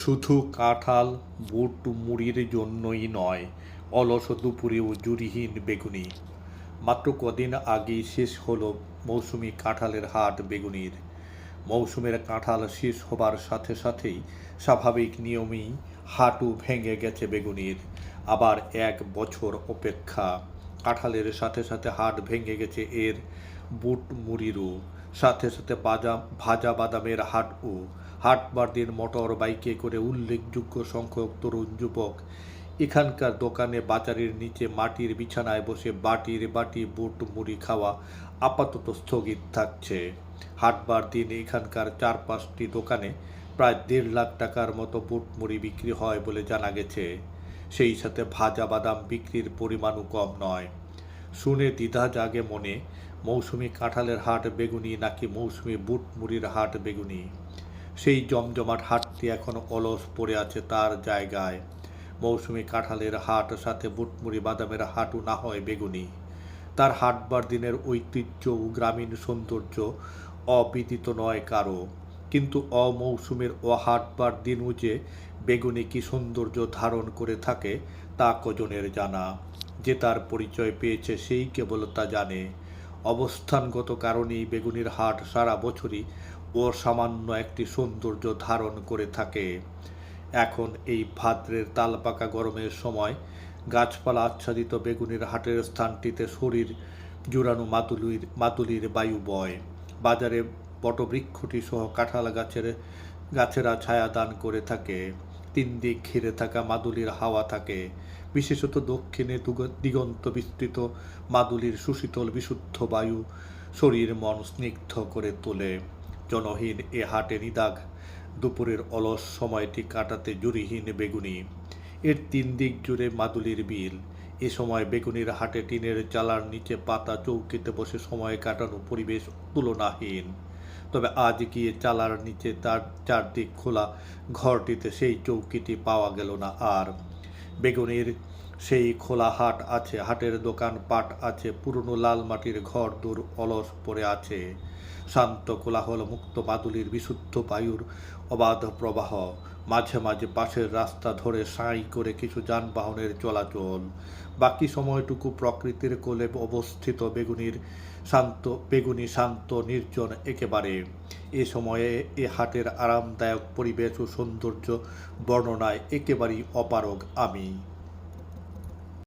শুধু কাঁঠাল বুট মুড়ির জন্যই নয়, অলস দুপুরেও জুরিহীন বেগুনি। মাত্র কদিন আগেই শেষ হলো মৌসুমি কাঁঠালের হাট বেগুনির। মৌসুমের কাঁঠাল শেষ হবার সাথে সাথেই স্বাভাবিক নিয়মেই হাটু ভেঙে গেছে বেগুনির। আবার এক বছর অপেক্ষা, কাঁঠালের সাথে সাথে হাট ভেঙে গেছে এর বুট মুড়িরও। সাথে সাথে বাজা, ভাজা বাদামের হাট হাটও হাটবার দিন মোটর বাইকে করে উল্লেখযোগ্য সংখ্যক তরুণ যুবক। এখানকার দোকানে বাজারের নিচে মাটির বিছানায় বসে বাটির বাটি, বুট, মুড়ি খাওয়া আপাতত স্থগিত থাকছে। হাটবার দিন এখানকার চার পাঁচটি দোকানে প্রায় দেড় লাখ টাকার মতো বুট, মুড়ি বিক্রি হয় বলে জানা গেছে। সেই সাথে ভাজা বাদাম বিক্রির পরিমাণও কম নয়। শুনে দ্বিধা জাগে মনে মৌসুমি কাঁঠালের হাট বেগুনি নাকি মৌসুমি বুট মুড়ির হাট বেগুনি? সেই জমজমাট হাটটি এখন অলস পড়ে আছে তার জায়গায়। মৌসুমি কাঁঠালের হাট সাথে বুটমুড়ি বাদামের হাটও না হয় বেগুনি। তার হাটবার দিনের ঐতিহ্য ও গ্রামীণ সৌন্দর্য অবিদিত নয় কারও কিন্তু অমৌসুমের ও হাটবার দিনও যে বেগুনি কি সৌন্দর্য ধারণ করে থাকে তা কজনের জানা। যে তার পরিচয় পেয়েছে সেই কেবল তা জানে। অবস্থানগত কারণেই বেগুনির হাট সারা বছরই অসামান্য একটি সৌন্দর্য ধারণ করে থাকে। এখন এই ভাদ্রের তালপাকা গরমের সময় গাছপালা আচ্ছাদিত বেগুনির হাটের স্থানটিতে শরীর জুড়ানো মাতুলির মাতুলির বায়ু বয়। বাজারে বটবৃক্ষটি সহ কাঁঠাল গাছের গাছেরা ছায়া দান করে থাকে। তিন দিক ঘিরে থাকা মাদুলির হাওয়া থাকে। বিশেষত দক্ষিণে দিগন্ত বিস্তৃত মাদুলির সুশীতল বিশুদ্ধ বায়ু শরীর মন স্নিগ্ধ করে তোলে। জনহীন এ হাটে নিদাগ দুপুরের অলস সময়টি কাটাতে জুরিহীন বেগুনি। এর তিন দিক জুড়ে মাদুলির বিল। এ সময় বেগুনির হাটে টিনের চালার নিচে পাতা চৌকিতে বসে সময় কাটানো পরিবেশ তুলনাহীন। তবে আজ গিয়ে চালার নিচে তার চারদিক খোলা। ঘরটিতে সেই চৌকিটি পাওয়া গেল না আর। বেগুনির সেই খোলা হাট আছে, হাটের দোকান পাট আছে, পুরনো লাল মাটির ঘর দূর অলস পড়ে আছে। শান্ত কোলাহল মুক্ত বাদুলির বিশুদ্ধ বায়ুর অবাধ প্রবাহ। মাঝে মাঝে পাশের রাস্তা ধরে সাঁই করে কিছু যানবাহনের চলাচল। বাকি সময়টুকু প্রকৃতির কোলে অবস্থিত বেগুনির শান্ত, বেগুনি শান্ত, নির্জন একেবারে। এ সময়ে এ হাটের আরামদায়ক পরিবেশ ও সৌন্দর্য বর্ণনায় একেবারেই অপারগ আমি।